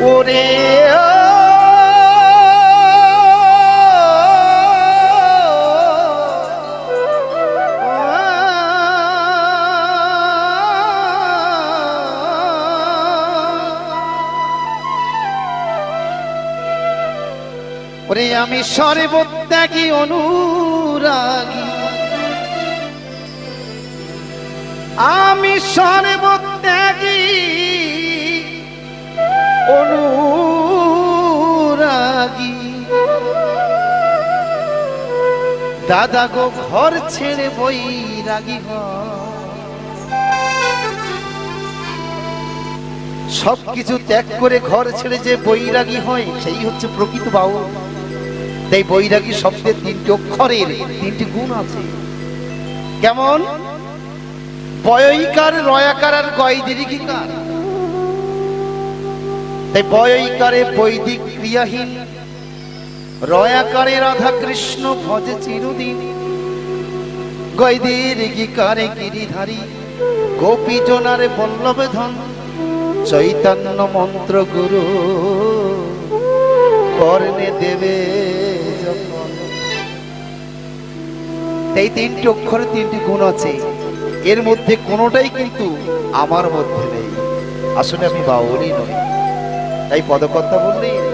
ওরে আমি সর্বত্যাগী অনুরাগী। আমি সর্বত্যাগী দাদা গো ঘর ছেড়ে বই রাগি সবকিছু ত্যাগ করে ঘর ছেড়ে যে বৈরাগী হয়, সেই হচ্ছে প্রকৃত বাউল। তাই বৈরাগী শব্দের তিনটি অক্ষরের তিনটি গুণ আছে। কেমন? বয়ইকার, রয়াকার আর গয় দীর্ঘিকার তাই বয়ইকারে বৈদিক ক্রিয়াহীন রয়াকারে রাধা কৃষ্ণ ভজে চিরদিন। গয়দের গিকারে গিরিধারী গোপী জনারে বল্লভে ধন চৈতন্য মন্ত্র গুরু, কর্ণে দেবে এই তিনটি অক্ষরে তিনটি গুণ আছে। এর মধ্যে কোনোটাই কিন্তু আমার মধ্যে নেই। আসলে আমি বাউলই নই। তাই পদকর্তা বললেই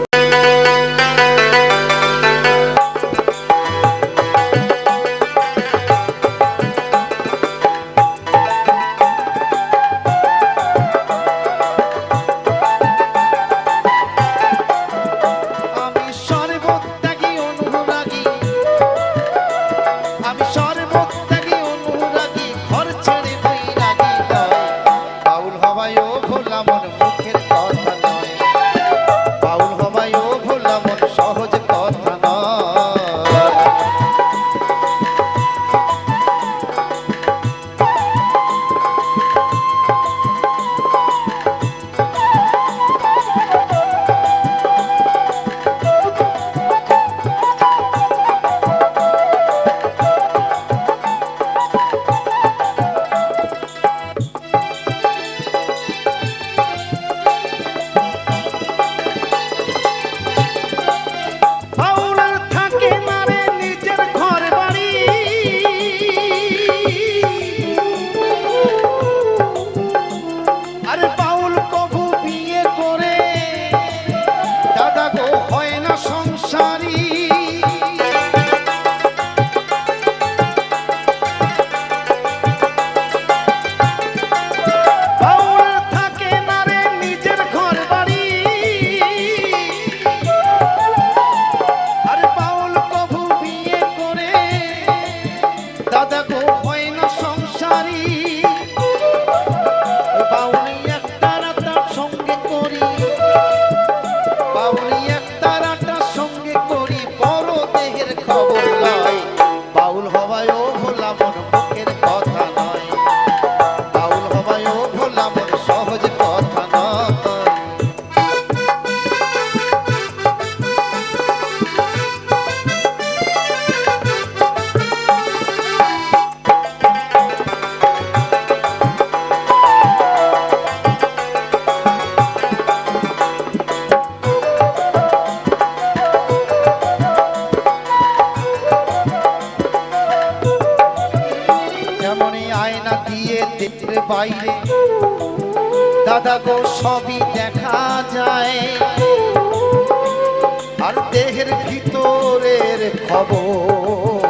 দিয়ে বাইরে। দাদা গো, সবই দেখা যায়। আর দেহের ভিতরের খবর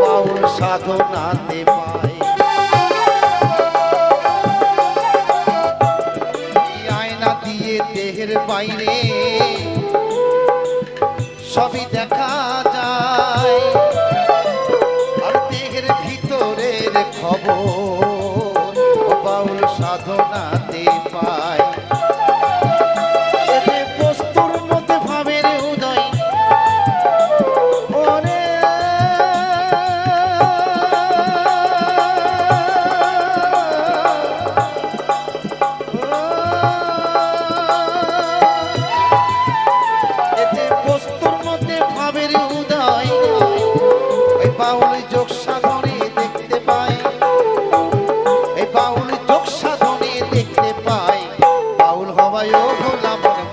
বাউল সাধনাতে পায়। আয়না দিয়ে দেহের বাইরে সবই দেখা যায়। আর দেহের ভিতরের খবর সবাই ও গোলাম